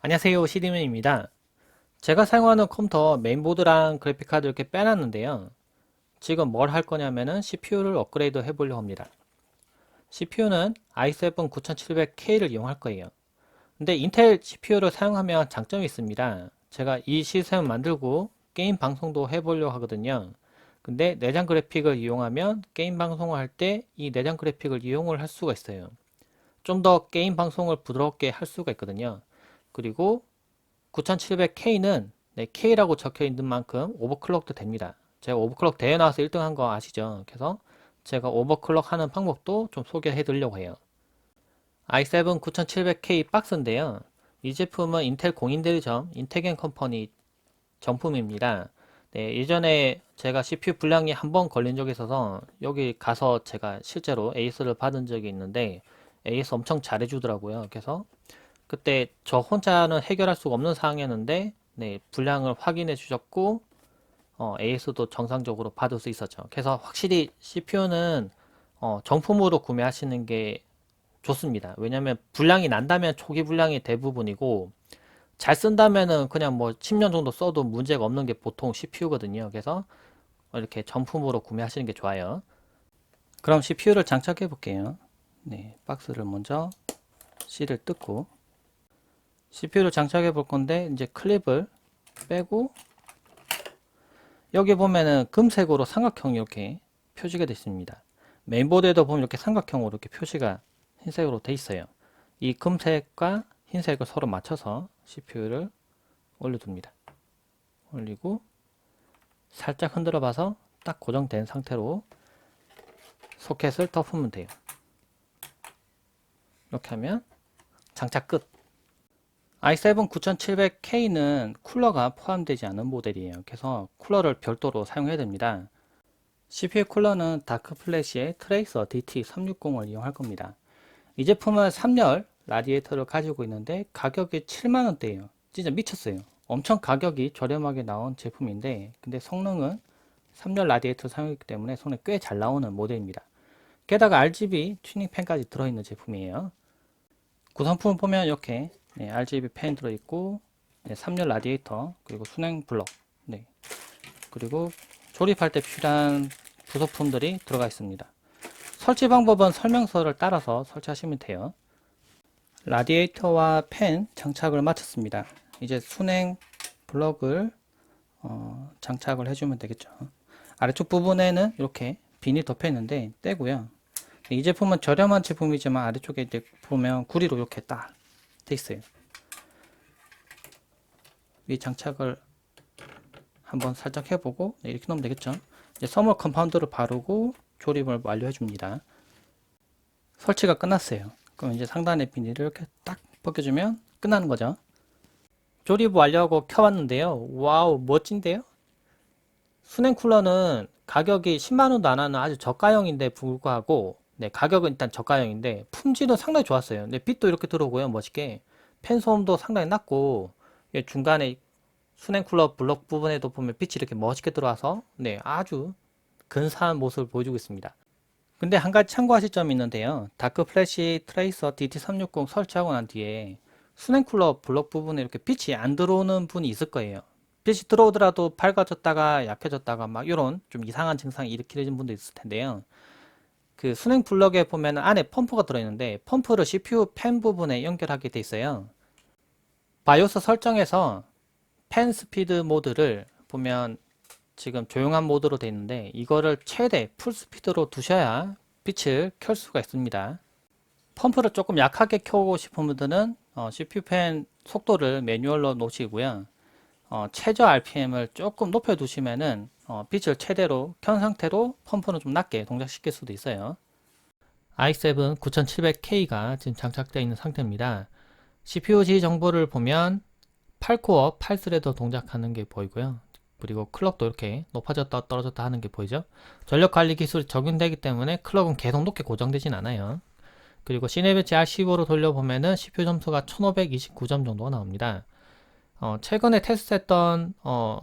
안녕하세요 시디맨입니다. 제가 사용하는 컴퓨터 메인보드랑 그래픽카드 이렇게 빼놨는데요. 지금 뭘 할 거냐면은 CPU를 업그레이드 해 보려고 합니다. CPU는 i7 9700K를 이용할 거예요. 근데 인텔 CPU를 사용하면 장점이 있습니다. 제가 이 시스템을 만들고 게임 방송도 해 보려고 하거든요. 근데 내장 그래픽을 이용하면 게임 방송을 할 때 이 내장 그래픽을 이용을 할 수가 있어요. 좀 더 게임 방송을 부드럽게 할 수가 있거든요 그리고 9700K는 네, K라고 적혀 있는 만큼 오버클럭도 됩니다. 제가 오버클럭 대회 나와서 1등 한 거 아시죠? 그래서 제가 오버클럭 하는 방법도 좀 소개해 드리려고 해요. i7 9700K 박스인데요. 이 제품은 인텔 공인대리점 인테겐 컴퍼니 정품입니다. 네, 예전에 제가 CPU 불량이 한 번 걸린 적이 있어서 여기 가서 제가 실제로 에이스를 받은 적이 있는데 에이스 엄청 잘해주더라고요. 그래서 그때 저 혼자는 해결할 수가 없는 상황이었는데 네, 분량을 확인해 주셨고 어, AS도 정상적으로 받을 수 있었죠. 그래서 확실히 CPU는 어, 정품으로 구매하시는 게 좋습니다. 왜냐면 분량이 난다면 초기 분량이 대부분이고 잘 쓴다면은 그냥 뭐 10년 정도 써도 문제가 없는 게 보통 CPU거든요. 그래서 이렇게 정품으로 구매하시는 게 좋아요. 그럼 CPU를 장착해 볼게요. 네, 박스를 먼저 C를 뜯고 CPU를 장착해 볼 건데 이제 클립을 빼고 여기 보면은 금색으로 삼각형 이렇게 표시가 되어 있습니다. 메인보드에도 보면 이렇게 삼각형으로 이렇게 표시가 흰색으로 돼 있어요. 이 금색과 흰색을 서로 맞춰서 CPU를 올려둡니다. 올리고 살짝 흔들어 봐서 딱 고정된 상태로 소켓을 덮으면 돼요. 이렇게 하면 장착 끝. I7 9700K는 쿨러가 포함되지 않은 모델이에요. 그래서 쿨러를 별도로 사용해야 됩니다. CPU 쿨러는 다크플래시의 트레이서 DT360을 이용할 겁니다. 이 제품은 3열 라디에이터를 가지고 있는데 가격이 7만원대예요. 진짜 미쳤어요. 엄청 가격이 저렴하게 나온 제품인데 근데 성능은 3열 라디에이터 사용했기 때문에 손에 꽤 잘 나오는 모델입니다. 게다가 RGB 튜닝 팬까지 들어있는 제품이에요. 구성품 보면 이렇게 네, RGB 팬 들어있고 네, 3열 라디에이터 그리고 순행 블럭 네. 그리고 조립할 때 필요한 부속품들이 들어가 있습니다. 설치 방법은 설명서를 따라서 설치하시면 돼요. 라디에이터와 팬 장착을 마쳤습니다. 이제 순행 블럭을 어, 장착을 해주면 되겠죠. 아래쪽 부분에는 이렇게 비닐 덮여 있는데 떼고요. 이 제품은 저렴한 제품이지만 아래쪽에 이제 보면 구리로 이렇게 딱 돼 있어요. 위 장착을 한번 살짝 해보고 네, 이렇게 넣으면 되겠죠. 이제 서멀 컴파운드를 바르고 조립을 완료해 줍니다. 설치가 끝났어요. 그럼 이제 상단의 비닐을 이렇게 딱 벗겨주면 끝나는 거죠. 조립 완료하고 켜봤는데요. 와우 멋진데요? 순행 쿨러는 가격이 10만원도 안 하는 아주 저가형인데 불구하고 네, 가격은 일단 저가형인데 품질은 상당히 좋았어요. 네, 빛도 이렇게 들어오고요. 멋있게. 팬 소음도 상당히 낮고 예, 중간에 순행 쿨러 블럭 부분에도 보면 빛이 이렇게 멋있게 들어와서 네, 아주 근사한 모습을 보여주고 있습니다. 근데 한 가지 참고하실 점이 있는데요. 다크 플래시 트레이서 DT360 설치하고 난 뒤에 순행 쿨러 블럭 부분에 이렇게 빛이 안 들어오는 분이 있을 거예요. 빛이 들어오더라도 밝아졌다가 약해졌다가 막 이런 좀 이상한 증상이 일으키는 분도 있을 텐데요. 그 순행 블럭에 보면 안에 펌프가 들어있는데 펌프를 CPU 팬 부분에 연결하게 돼 있어요. 바이오스 설정에서 팬 스피드 모드를 보면 지금 조용한 모드로 되어 있는데 이거를 최대 풀 스피드로 두셔야 빛을 켤 수가 있습니다. 펌프를 조금 약하게 켜고 싶은 분들은 어, CPU 팬 속도를 매뉴얼로 놓으시고요. 어, 최저 RPM을 조금 높여 두시면은 어, 빛을 최대로 켠 상태로 펌프는 좀 낮게 동작시킬 수도 있어요. i7 9700K가 지금 장착되어 있는 상태입니다. CPU 지 정보를 보면 8코어 8스레드 동작하는 게 보이고요. 그리고 클럭도 이렇게 높아졌다 떨어졌다 하는 게 보이죠. 전력 관리 기술이 적용되기 때문에 클럭은 계속 높게 고정되진 않아요. 그리고 시네베치 R15로 돌려보면은 CPU 점수가 1529점 정도가 나옵니다. 어, 최근에 테스트했던 어,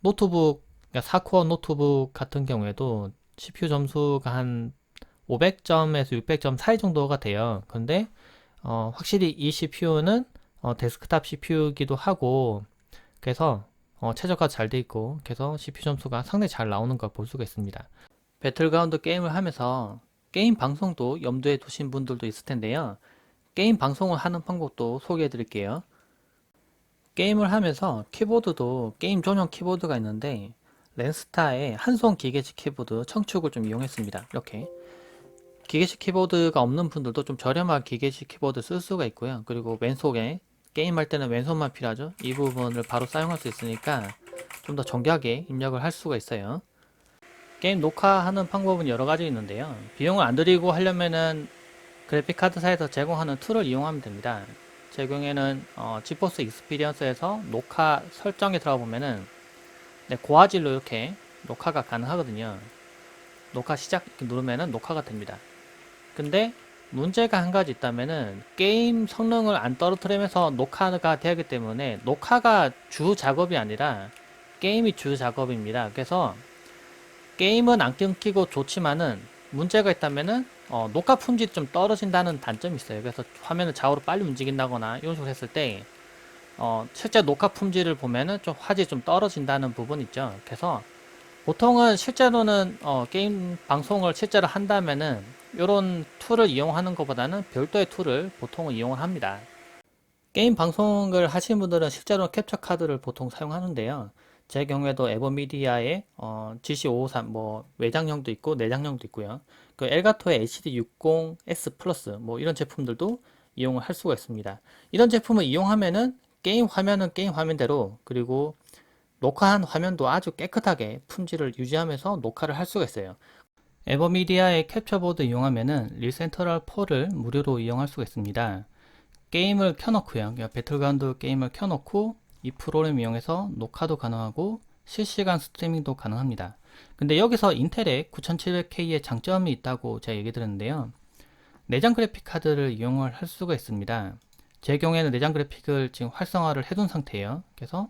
노트북, 그러니까 4코어 노트북 같은 경우에도 CPU 점수가 한 500점에서 600점 사이 정도가 돼요. 근데 어, 확실히 이 CPU는 어, 데스크탑 CPU이기도 하고 그래서 어, 최저가 잘 돼 있고 그래서 CPU 점수가 상당히 잘 나오는 걸 볼 수가 있습니다. 배틀그라운드 게임을 하면서 게임 방송도 염두에 두신 분들도 있을 텐데요. 게임 방송을 하는 방법도 소개해 드릴게요. 게임을 하면서 키보드도 게임 전용 키보드가 있는데 랜스타의 한손 기계식 키보드 청축을 좀 이용했습니다. 이렇게 기계식 키보드가 없는 분들도 좀 저렴한 기계식 키보드 쓸 수가 있고요. 그리고 왼손에 게임할 때는 왼손만 필요하죠. 이 부분을 바로 사용할 수 있으니까 좀 더 정교하게 입력을 할 수가 있어요. 게임 녹화하는 방법은 여러 가지 있는데요. 비용을 안 들이고 하려면은 그래픽카드사에서 제공하는 툴을 이용하면 됩니다. 제 경우에는 어, 지포스 익스피리언스에서 녹화 설정에 들어가 보면은 네, 고화질로 이렇게 녹화가 가능하거든요. 녹화 시작 누르면은 녹화가 됩니다. 근데 문제가 한 가지 있다면은 게임 성능을 안 떨어뜨리면서 녹화가 하기 때문에 녹화가 주 작업이 아니라 게임이 주 작업입니다. 그래서 게임은 안 끊기고 좋지만은 문제가 있다면은 어, 녹화 품질이 좀 떨어진다는 단점이 있어요. 그래서 화면을 좌우로 빨리 움직인다거나 이런 식으로 했을 때 어, 실제 녹화 품질을 보면은 좀 화질이 좀 떨어진다는 부분 있죠. 그래서 보통은 실제로는 어, 게임 방송을 실제로 한다면은 이런 툴을 이용하는 것보다는 별도의 툴을 보통은 이용을 합니다. 게임 방송을 하시는 분들은 실제로 캡처 카드를 보통 사용하는데요. 제 경우에도 에버미디아의 어, GC553 뭐 외장형도 있고 내장형도 있고요. 그 엘가토의 HD60S 플러스 뭐 이런 제품들도 이용을 할 수가 있습니다. 이런 제품을 이용하면은 게임 화면은 게임 화면대로 그리고 녹화한 화면도 아주 깨끗하게 품질을 유지하면서 녹화를 할 수가 있어요. 에버미디아의 캡처보드 이용하면은 리센터럴 4를 무료로 이용할 수가 있습니다. 게임을 켜놓고요. 그러니까 배틀그라운드 게임을 켜놓고 이 프로그램 이용해서 녹화도 가능하고 실시간 스트리밍도 가능합니다. 근데 여기서 인텔의 9700K의 장점이 있다고 제가 얘기 드렸는데요. 내장 그래픽 카드를 이용을 할 수가 있습니다. 제 경우에는 내장 그래픽을 지금 활성화를 해둔 상태예요. 그래서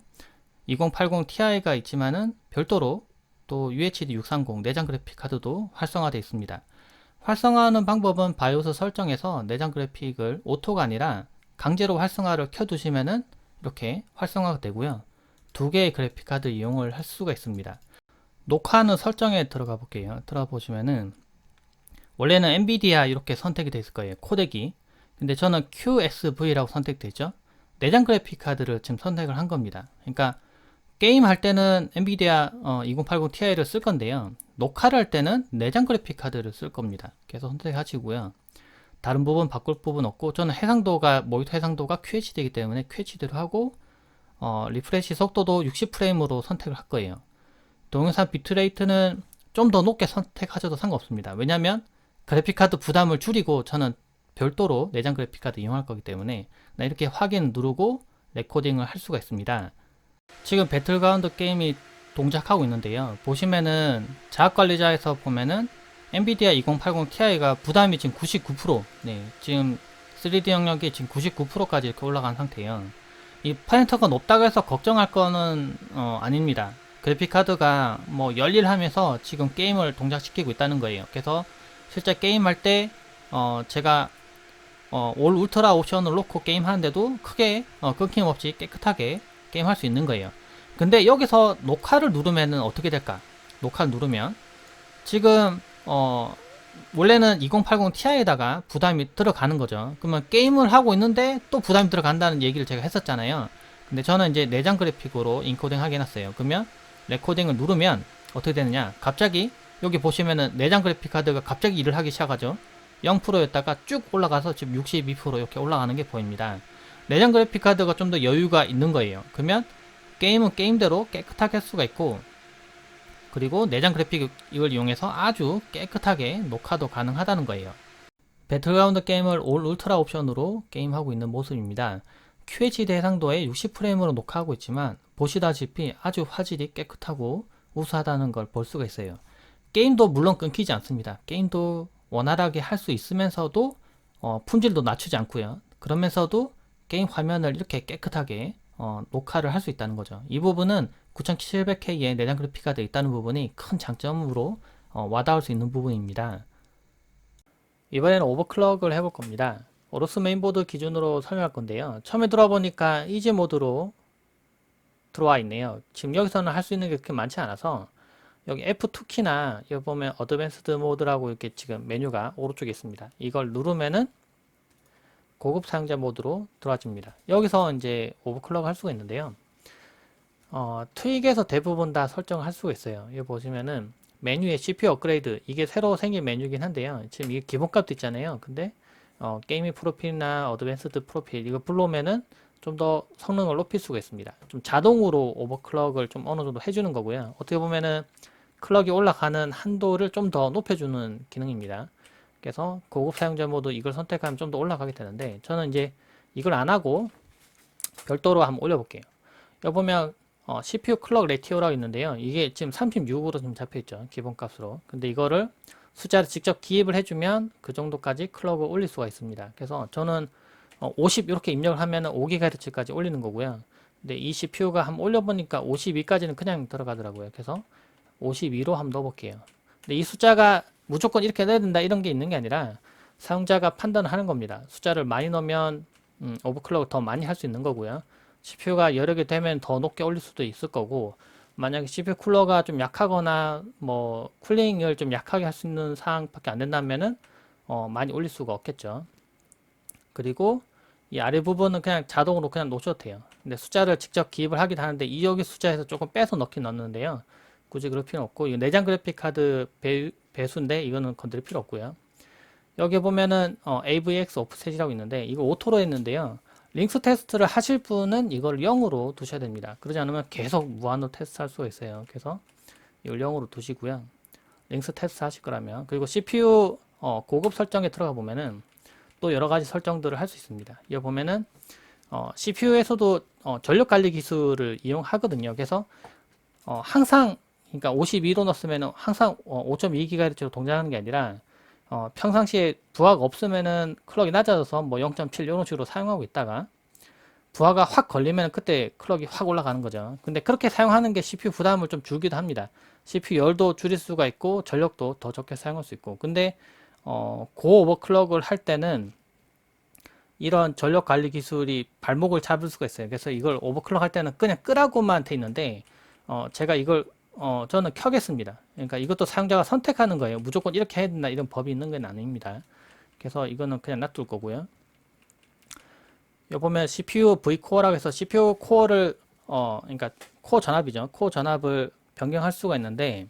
2080 Ti가 있지만은 별도로 또 UHD 630 내장 그래픽 카드도 활성화되어 있습니다. 활성화하는 방법은 바이오스 설정에서 내장 그래픽을 오토가 아니라 강제로 활성화를 켜두시면은 이렇게 활성화가 되고요. 두 개의 그래픽 카드 이용을 할 수가 있습니다. 녹화하는 설정에 들어가 볼게요. 들어가 보시면은 원래는 엔비디아 이렇게 선택이 되어 있을 거예요. 코덱이. 근데 저는 QSV라고 선택되죠. 내장 그래픽 카드를 지금 선택을 한 겁니다. 그러니까 게임 할 때는 엔비디아 어, 2080 Ti를 쓸 건데요. 녹화를 할 때는 내장 그래픽 카드를 쓸 겁니다. 그래서 선택하시고요. 다른 부분 바꿀 부분 없고 저는 해상도가 모니터 해상도가 QHD이기 때문에 QHD로 하고 어, 리프레시 속도도 60프레임으로 선택을 할 거예요. 동영상 비트레이트는 좀 더 높게 선택하셔도 상관없습니다. 왜냐하면 그래픽카드 부담을 줄이고 저는 별도로 내장 그래픽 카드 이용할 거기 때문에 이렇게 확인 누르고 레코딩을 할 수가 있습니다. 지금 배틀그라운드 게임이 동작하고 있는데요. 보시면은 자학관리자에서 보면은 엔비디아 2080 Ti가 부담이 지금 99%, 네, 지금 3D 영역이 지금 99%까지 이렇게 올라간 상태예요. 이 파인터가 높다고 해서 걱정할 거는 어, 아닙니다. 그래픽 카드가 뭐 열일하면서 지금 게임을 동작시키고 있다는 거예요. 그래서 실제 게임할 때 어, 제가 어, 올 울트라 옵션을 놓고 게임 하는데도 크게 어, 끊김없이 깨끗하게 게임 할 수 있는 거예요. 근데 여기서 녹화를 누르면은 어떻게 될까? 녹화를 누르면 지금 어 원래는 2080 Ti에다가 부담이 들어가는 거죠. 그러면 게임을 하고 있는데 또 부담이 들어간다는 얘기를 제가 했었잖아요. 근데 저는 이제 내장 그래픽으로 인코딩 하게 해놨어요. 그러면 레코딩을 누르면 어떻게 되느냐? 갑자기 여기 보시면은 내장 그래픽 카드가 갑자기 일을 하기 시작하죠. 0%였다가 쭉 올라가서 지금 62% 이렇게 올라가는 게 보입니다. 내장 그래픽 카드가 좀 더 여유가 있는 거예요. 그러면 게임은 게임대로 깨끗하게 할 수가 있고 그리고 내장 그래픽 이걸 이용해서 아주 깨끗하게 녹화도 가능하다는 거예요. 배틀그라운드 게임을 올 울트라 옵션으로 게임하고 있는 모습입니다. QHD 해상도에 60프레임으로 녹화하고 있지만 보시다시피 아주 화질이 깨끗하고 우수하다는 걸 볼 수가 있어요. 게임도 물론 끊기지 않습니다. 게임도 원활하게 할 수 있으면서도 어, 품질도 낮추지 않고요. 그러면서도 게임 화면을 이렇게 깨끗하게 어, 녹화를 할 수 있다는 거죠. 이 부분은 9700K의 내장 그래픽카드 있다는 부분이 큰 장점으로 어, 와닿을 수 있는 부분입니다. 이번에는 오버클럭을 해볼 겁니다. 오로스 메인보드 기준으로 설명할 건데요. 처음에 들어와 보니까 이지 모드로 들어와 있네요. 지금 여기서는 할 수 있는 게 그렇게 많지 않아서 여기 F2 키나 여기 보면 어드밴스드 모드라고 이렇게 지금 메뉴가 오른쪽에 있습니다. 이걸 누르면은 고급 사용자 모드로 들어와집니다. 여기서 이제 오버클럭 할 수가 있는데요. 어, 트윅에서 대부분 다 설정을 할 수가 있어요. 여기 보시면은 메뉴에 CPU 업그레이드 이게 새로 생긴 메뉴긴 한데요. 지금 이게 기본값도 있잖아요. 근데 어, 게이밍 프로필이나 어드밴스드 프로필 이거 불러오면은 좀 더 성능을 높일 수가 있습니다. 좀 자동으로 오버클럭을 좀 어느 정도 해주는 거고요. 어떻게 보면은 클럭이 올라가는 한도를 좀 더 높여주는 기능입니다. 그래서 고급 사용자 모드 이걸 선택하면 좀 더 올라가게 되는데 저는 이제 이걸 안 하고 별도로 한번 올려볼게요. 여기 보면 어, CPU 클럭 레티오라고 있는데요. 이게 지금 36으로 지금 잡혀있죠. 기본값으로. 근데 이거를 숫자를 직접 기입을 해주면 그 정도까지 클럭을 올릴 수가 있습니다. 그래서 저는 어, 50 이렇게 입력을 하면은 5GHz까지 올리는 거고요. 근데 이 CPU가 한번 올려보니까 52까지는 그냥 들어가더라고요. 그래서 52로 한번 넣어볼게요. 근데 이 숫자가 무조건 이렇게 넣어야 된다 이런 게 있는 게 아니라 사용자가 판단을 하는 겁니다. 숫자를 많이 넣으면 음, 오버클럭을 더 많이 할 수 있는 거고요. CPU가 여러 개 되면 더 높게 올릴 수도 있을 거고 만약에 CPU 쿨러가 좀 약하거나 뭐 쿨링을 좀 약하게 할 수 있는 상황밖에 안 된다면은 어, 많이 올릴 수가 없겠죠. 그리고 이 아래 부분은 그냥 자동으로 그냥 놓으셔도 돼요. 근데 숫자를 직접 기입을 하긴 하는데 이 여기 숫자에서 조금 빼서 넣긴 넣는데요. 굳이 그럴 필요는 없고 이 내장 그래픽 카드 배, 배수인데 이거는 건드릴 필요 없고요. 여기 보면은 어, AVX 오프셋이라고 있는데 이거 오토로 했는데요. 링스 테스트를 하실 분은 이걸 0으로 두셔야 됩니다. 그러지 않으면 계속 무한으로 테스트 할 수가 있어요. 그래서 이걸 0으로 두시고요. 링스 테스트 하실 거라면 그리고 CPU 어, 고급 설정에 들어가 보면은 또 여러 가지 설정들을 할 수 있습니다. 여기 보면은 어, CPU에서도 어, 전력 관리 기술을 이용하거든요. 그래서 어, 항상 그러니까 52로 넣었으면 항상 어, 5.2GHz로 동작하는 게 아니라 어, 평상시에 부하가 없으면은 클럭이 낮아져서 뭐 0.7 이런 식으로 사용하고 있다가 부하가 확 걸리면 그때 클럭이 확 올라가는 거죠. 근데 그렇게 사용하는 게 CPU 부담을 좀 줄기도 합니다. CPU 열도 줄일 수가 있고 전력도 더 적게 사용할 수 있고. 근데 어, 고 오버클럭을 할 때는 이런 전력 관리 기술이 발목을 잡을 수가 있어요. 그래서 이걸 오버클럭 할 때는 그냥 끄라고만 돼 있는데 어, 제가 이걸 어, 저는 켜겠습니다. 그러니까 이것도 사용자가 선택하는 거예요. 무조건 이렇게 해야 된다 이런 법이 있는 건 아닙니다. 그래서 이거는 그냥 놔둘 거고요. 여기 보면 CPU V코어라고 해서 CPU 코어를 어, 그러니까 코어 전압이죠. 코어 전압을 변경할 수가 있는데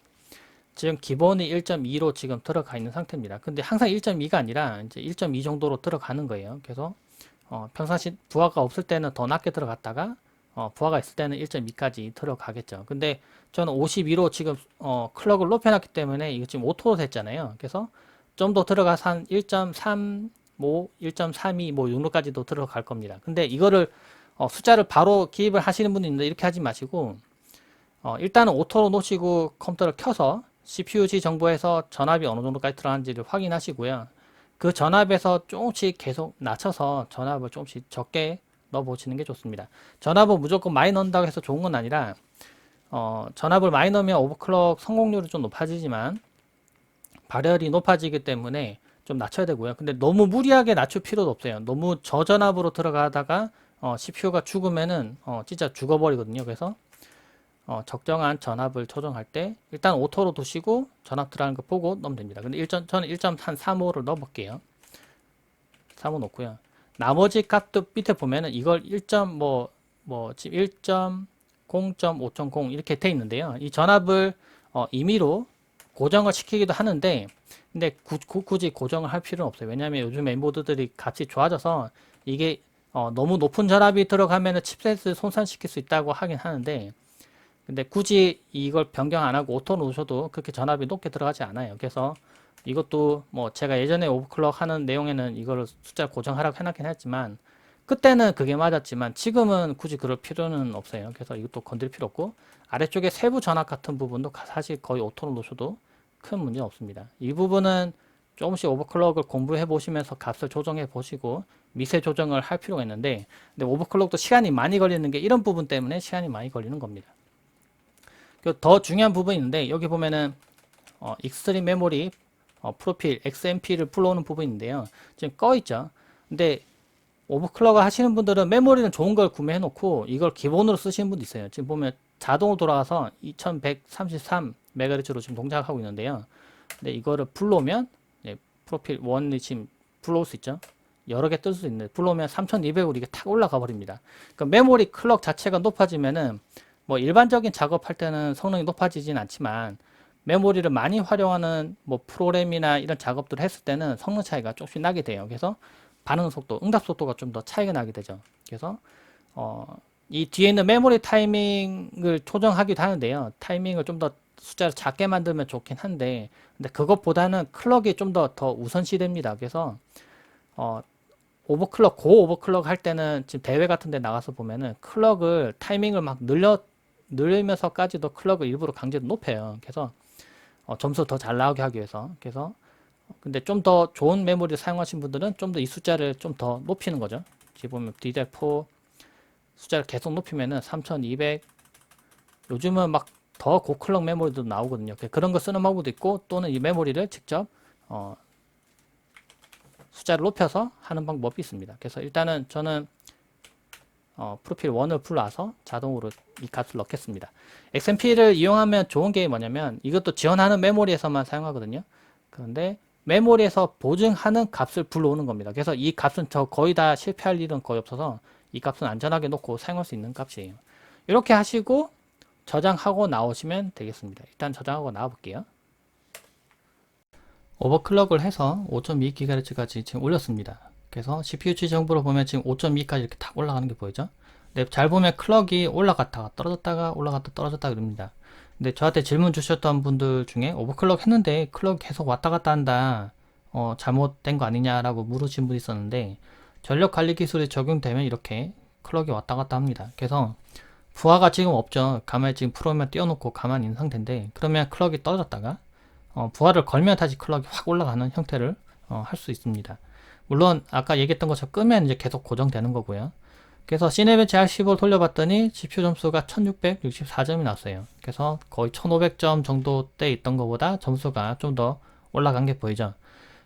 지금 기본이 1.2로 지금 들어가 있는 상태입니다. 근데 항상 1.2가 아니라 이제 1.2 정도로 들어가는 거예요. 그래서 어, 평상시 부하가 없을 때는 더 낮게 들어갔다가 어, 부하가 있을 때는 1.2까지 들어가겠죠. 근데 저는 52로 지금 어, 클럭을 높여놨기 때문에 이거 지금 오토로 됐잖아요. 그래서 좀 더 들어가서 한 1.3, 뭐 1.32, 뭐 6로까지도 들어갈 겁니다. 근데 이거를 어, 숫자를 바로 기입을 하시는 분이 있는데 이렇게 하지 마시고 어, 일단은 오토로 놓으시고 컴퓨터를 켜서 CPUG 정보에서 전압이 어느 정도까지 들어가는지를 확인하시고요. 그 전압에서 조금씩 계속 낮춰서 전압을 조금씩 적게 넣어 보시는 게 좋습니다. 전압을 무조건 많이 넣는다고 해서 좋은 건 아니라 어, 전압을 많이 넣으면 오버클럭 성공률이 좀 높아지지만 발열이 높아지기 때문에 좀 낮춰야 되고요. 근데 너무 무리하게 낮출 필요도 없어요. 너무 저전압으로 들어가다가 어, CPU가 죽으면은 어, 진짜 죽어버리거든요. 그래서 어, 적정한 전압을 조정할 때 일단 오토로 두시고 전압 들어가는 거 보고 넣으면 됩니다. 근데 1. 저는 1.35를 넣어볼게요. 3호 놓고요. 나머지 값도 밑에 보면은 이걸 1. 뭐, 뭐, 지금 1.0.5.0 이렇게 돼 있는데요. 이 전압을 어, 임의로 고정을 시키기도 하는데, 근데 구, 구, 굳이 고정을 할 필요는 없어요. 왜냐하면 요즘 메인보드들이 값이 좋아져서 이게 어, 너무 높은 전압이 들어가면은 칩셋을 손상시킬 수 있다고 하긴 하는데, 근데 굳이 이걸 변경 안 하고 오토 놓으셔도 그렇게 전압이 높게 들어가지 않아요. 그래서 이것도 뭐 제가 예전에 오버클럭 하는 내용에는 이거를 숫자 고정하라고 해놨긴 했지만 그때는 그게 맞았지만 지금은 굳이 그럴 필요는 없어요. 그래서 이것도 건드릴 필요 없고 아래쪽에 세부 전압 같은 부분도 사실 거의 오토로 놓으셔도 큰 문제 없습니다. 이 부분은 조금씩 오버클럭을 공부해 보시면서 값을 조정해 보시고 미세 조정을 할 필요가 있는데 근데 오버클럭도 시간이 많이 걸리는 게 이런 부분 때문에 시간이 많이 걸리는 겁니다. 그리고 더 중요한 부분이 있는데 여기 보면은 어, 익스트림 메모리 어, 프로필 XMP를 불러오는 부분인데요. 지금 꺼 있죠. 근데 오버클럭을 하시는 분들은 메모리는 좋은 걸 구매해 놓고 이걸 기본으로 쓰시는 분도 있어요. 지금 보면 자동으로 돌아와서 2133MHz로 지금 동작하고 있는데요. 근데 이거를 불러오면 예, 프로필 1이 지금 불러올 수 있죠. 여러 개 뜰 수 있는데 불러오면 3200으로 이게 탁 올라가 버립니다. 그 메모리 클럭 자체가 높아지면은 뭐 일반적인 작업할 때는 성능이 높아지진 않지만 메모리를 많이 활용하는 뭐 프로그램이나 이런 작업들을 했을 때는 성능 차이가 조금씩 나게 돼요. 그래서 반응 속도, 응답 속도가 좀 더 차이가 나게 되죠. 그래서 어, 이 뒤에 있는 메모리 타이밍을 조정하기도 하는데요. 타이밍을 좀 더 숫자를 작게 만들면 좋긴 한데, 근데 그것보다는 클럭이 좀 더더 우선시 됩니다. 그래서 어, 오버클럭, 고 오버클럭 할 때는 지금 대회 같은 데 나가서 보면은 클럭을 타이밍을 막 늘려 늘리면서까지도 클럭을 일부러 강제로 높여요. 그래서 어, 점수 더 잘 나오게 하기 위해서. 그래서 근데 좀 더 좋은 메모리를 사용하신 분들은 좀 더 이 숫자를 좀 더 높이는 거죠. 지금 보면 DDR4 숫자를 계속 높이면은 3200 요즘은 막 더 고클럭 메모리도 나오거든요. 그런 거 쓰는 방법도 있고 또는 이 메모리를 직접 어, 숫자를 높여서 하는 방법이 있습니다. 그래서 일단은 저는 어, 프로필 1을 불러서 자동으로 이 값을 넣겠습니다. XMP를 이용하면 좋은 게 뭐냐면 이것도 지원하는 메모리에서만 사용하거든요. 그런데 메모리에서 보증하는 값을 불러오는 겁니다. 그래서 이 값은 저 거의 다 실패할 일은 거의 없어서 이 값은 안전하게 놓고 사용할 수 있는 값이에요. 이렇게 하시고 저장하고 나오시면 되겠습니다. 일단 저장하고 나와 볼게요. 오버클럭을 해서 5.2GHz까지 지금 올렸습니다. 그래서 CPU 지정부로 보면 지금 5.2까지 이렇게 탁 올라가는 게 보이죠? 근데 잘 보면 클럭이 올라갔다가 떨어졌다가 올라갔다 떨어졌다 그럽니다. 근데 저한테 질문 주셨던 분들 중에 오버클럭 했는데 클럭 계속 왔다 갔다 한다. 어, 잘못된 거 아니냐라고 물으신 분이 있었는데 전력 관리 기술이 적용되면 이렇게 클럭이 왔다 갔다 합니다. 그래서 부하가 지금 없죠. 가만히 지금 프로그램 띄워놓고 가만히 있는 상태인데 그러면 클럭이 떨어졌다가 어, 부하를 걸면 다시 클럭이 확 올라가는 형태를 어, 할 수 있습니다. 물론 아까 얘기했던 것처럼 끄면 이제 계속 고정되는 거고요. 그래서 시네벤치 R15를 돌려봤더니 GPU 점수가 1664점이 나왔어요. 그래서 거의 1500점 정도 때 있던 것보다 점수가 좀 더 올라간 게 보이죠.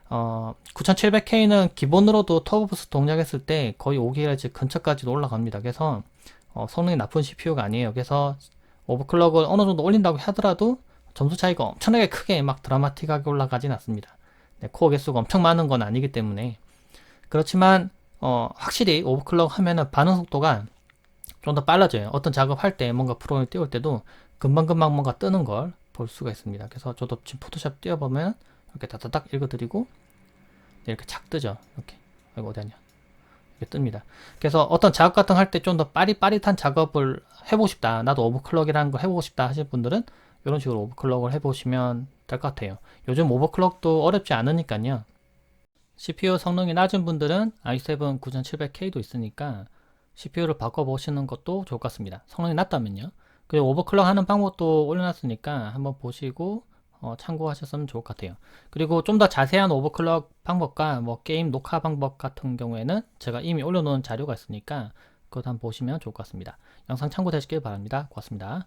어, 9700K는 기본으로도 터보 부스 동작했을 때 거의 5GHz 근처까지도 올라갑니다. 그래서 어, 성능이 나쁜 CPU가 아니에요. 그래서 오버클럭을 어느 정도 올린다고 하더라도 점수 차이가 엄청나게 크게 막 드라마틱하게 올라가진 않습니다. 네, 코어 개수가 엄청 많은 건 아니기 때문에 그렇지만 어, 확실히 오버클럭 하면은 반응 속도가 좀 더 빨라져요. 어떤 작업할 때 뭔가 프로그램 띄울 때도 금방금방 뭔가 뜨는 걸 볼 수가 있습니다. 그래서 저도 지금 포토샵 띄워보면 이렇게 다다닥 읽어드리고 이렇게 착 뜨죠. 이렇게 아이고 어디 갔냐 이렇게 뜹니다. 그래서 어떤 작업 같은 거할때 좀 더 빠릿빠릿한 작업을 해보고 싶다. 나도 오버클럭이라는 걸 해보고 싶다 하시는 분들은 이런 식으로 오버클럭을 해보시면 될 것 같아요. 요즘 오버클럭도 어렵지 않으니까요. CPU 성능이 낮은 분들은 i7 9700K도 있으니까 CPU를 바꿔보시는 것도 좋을 것 같습니다. 성능이 낮다면요. 그리고 오버클럭 하는 방법도 올려놨으니까 한번 보시고 어, 참고하셨으면 좋을 것 같아요. 그리고 좀 더 자세한 오버클럭 방법과 뭐 게임 녹화 방법 같은 경우에는 제가 이미 올려놓은 자료가 있으니까 그것 한번 보시면 좋을 것 같습니다. 영상 참고되시길 바랍니다. 고맙습니다.